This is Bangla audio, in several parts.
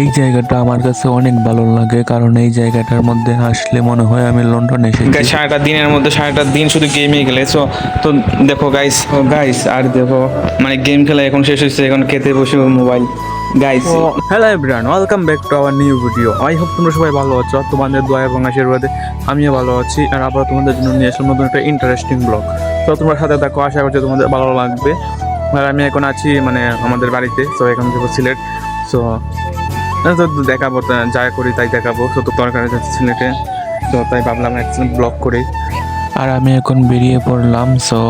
এই জায়গাটা আমার কাছে অনেক ভালো লাগে কারণ এই জায়গাটার মধ্যে আসলে মনে হয় আমি লন্ডনে এসেছি। সারাটা দিনের মধ্যে সারাটা দিন শুধু গেমই খেলে। সো তো দেখো গাইস গাইস আর দেখো মানে গেম খেলা এখন শেষ হয়েছে এখন খেতে বসে mobile guys hello everyone welcome back to our new video I hope তোমরা সবাই ভালো আছো তোমাদের দোয়া এবং আশীর্বাদে আমিও ভালো আছি আর আবার তোমাদের জন্য নিয়ে আসলাম নতুন একটা ইন্টারেস্টিং ব্লগ তো তোমরা সাথে দেখো আশা করছি তোমাদের ভালো লাগবে। আর আমি এখন আছি মানে আমাদের বাড়িতে তো এখন যাব সিলেট সো তো দেখাবো তা যা করি তাই দেখাবো। তো তো তরকারি যাচ্ছে সিলেটে। তো তাই ভাবলাম একটা ব্লগ করি। আর আমি এখন বেরিয়ে পড়লাম সো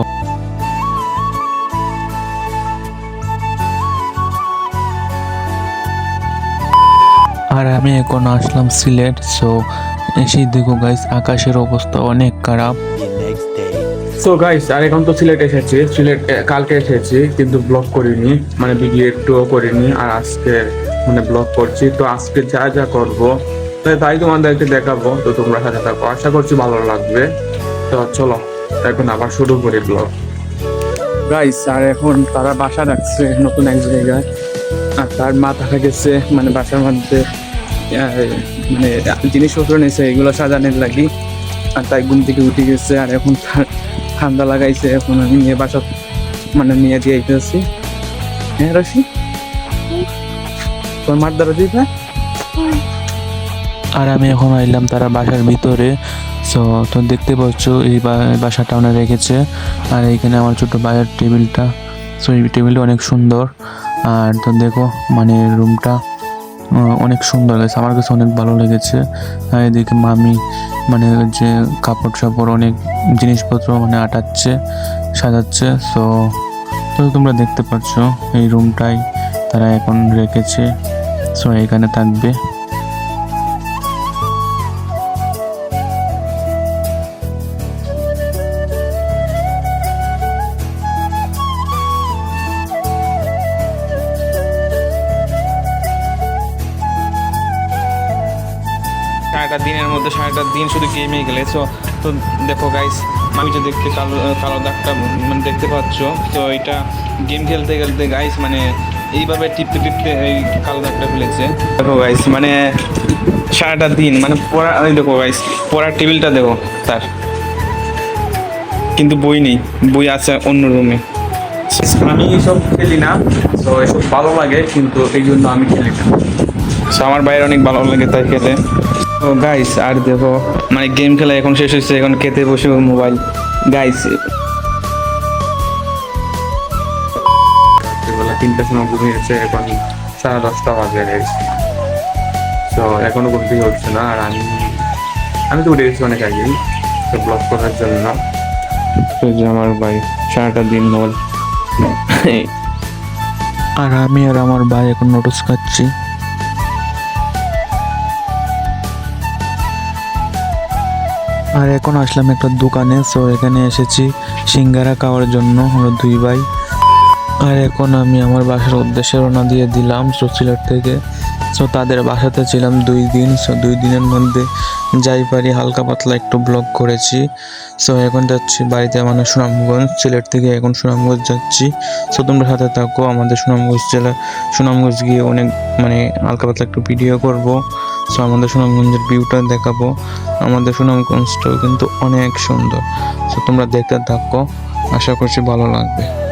আর আমি এখন আসলাম সিলেট সো এসে দেখো গাইস আকাশের অবস্থা অনেক খারাপ। সো গাইস আর এখন তো সিলেট এসেছি। সিলেট কালকে এসেছি কিন্তু ব্লগ করিনি মানে ভিডিও একটুও করিনি। আর আজকে মানে ব্লগ করছি, তো আজকে যা যা করব তাই তোমাদেরকে দেখাবো, তো তোমরা সাথে থাকো। আশা করছি ভালো লাগবে। তো চলো, এখন আবার শুরু করি ব্লগ গাইস আর এখন তারা বাসা রাখছে নতুন এক জায়গায়। আর তার মা থাকা গেছে মানে বাসার মধ্যে মানে জিনিসপত্র নিয়েছে, এগুলো সাজানোর লাগি। আর তাই ঘুম থেকে উঠে গেছে, আর এখন ঠান্ডা লাগাইছে, এখন আমি নিয়ে বাসা মানে নিয়ে দিয়ে আইতেছি। হ্যাঁ রশি? তোর মার দ্বারা দিবে আর আমি এখন আইলাম তারা বাসার ভিতরে। সো তো দেখতে পাচ্ছ, এই বাসাটা ওনারা রেখেছে। আর এইখানে আমার ছোট ভাইয়ের টেবিলটা। সো এই টেবিলটা অনেক সুন্দর। আর তো দেখো মানে রুমটা অনেক সুন্দর লাগছে। আমার কাছে অনেক ভালো লেগেছে। আর এদিকে মামি মানে যে কাপড় সাপড় অনেক জিনিসপত্র মানে আটাচ্ছে, সাজাচ্ছে। সো তো তোমরা দেখতে পাচ্ছ, এই রুমটাই তারা এখন রেখেছে। সো এখানে থাকবে। সারাটা দিনের মধ্যে, সারাটা দিন শুধু গেমই খেলে সো তো দেখো গাইস আমি যে দেখতে কালো কালো দাগটা মানে দেখতে পাচ্ছ, তো এটা গেম খেলতে খেলতে গাইস মানে এইভাবে টিপতে টিপতে এই কালো দাগটা ফেলেছে দেখো গাইস মানে সারাটা দিন মানে পড়া দেখো গাইস পড়ার টেবিলটা দেখো তার। কিন্তু বই নেই, বই আছে অন্য রুমে আমি এইসব খেলি না, তো এসব ভালো লাগে, কিন্তু এই জন্য আমি খেলি না। আমার বাইরে অনেক ভালো লাগে তাই খেতে। তো গাইস আর দেখো মানে গেম খেলা এখন শেষ হয়েছে, এখন খেতে বসে মোবাইল। গাইস তিনটার সময় ঘুমিয়েছে এখন সাড়ে দশটা বাজে তো এখনও ঘুম থেকে উঠছে না, আর আমি আমি তো উঠে গেছি অনেক আগেই, তো ব্লগ করার জন্য। তো যে আমার ভাই, সারাটা দিন মোবাইল আর আমি আর আমার ভাই এখন নোটিস খাচ্ছি। আর এখন আসলাম একটা দোকানে সো এখানে এসেছি সিঙ্গারা খাওয়ার জন্য, আমরা দুই ভাই। আর এখন আমি আমার বাসার উদ্দেশ্যে রওনা দিয়ে দিলাম সো সিলেট থেকে। সো তাদের বাসাতে ছিলাম দুই দিন। সো দুই দিনের মধ্যে যাই পারি, হালকা পাতলা একটু ব্লগ করেছি। সো এখন যাচ্ছি বাড়িতে মানে সুনামগঞ্জ, সিলেট থেকে এখন সুনামগঞ্জ যাচ্ছি। সো তোমরা সাথে থাকো, আমাদের সুনামগঞ্জ জেলা, সুনামগঞ্জ গিয়ে অনেক মানে হালকা পাতলা একটু ভিডিও করব। সো আমাদের সুনামগঞ্জের ভিউটা দেখাবো। আমাদের সুনামগঞ্জটাও কিন্তু অনেক সুন্দর। সো তোমরা দেখতে থাকো, আশা করছি ভালো লাগবে।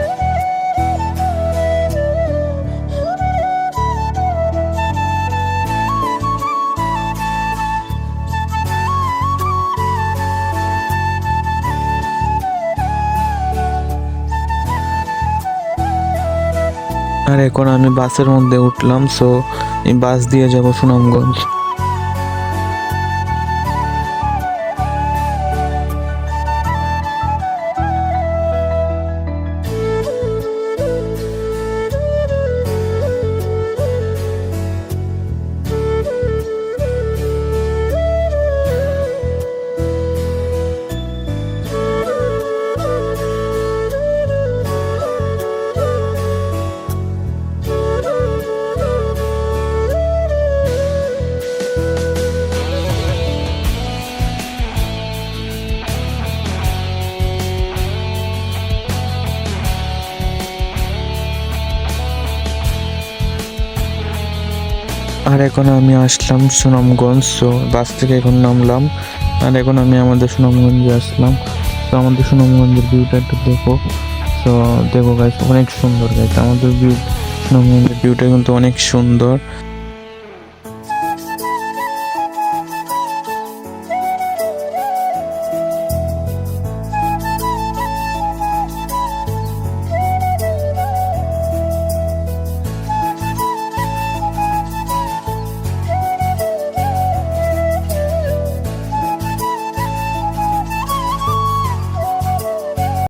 আর এখন আমি বাসের মধ্যে উঠলাম সো বাস দিয়ে যাব সুনামগঞ্জ। আর এখন আমি আসলাম সুনামগঞ্জ সো বাস থেকে এখন নামলাম। আর এখন আমি আমাদের সুনামগঞ্জে আসলাম। তো আমাদের সুনামগঞ্জের ভিউটা একটু দেখো। তো দেখো গাইস অনেক সুন্দর গাইস আমাদের ভিউ সুনামগঞ্জের ভিউটা কিন্তু অনেক সুন্দর।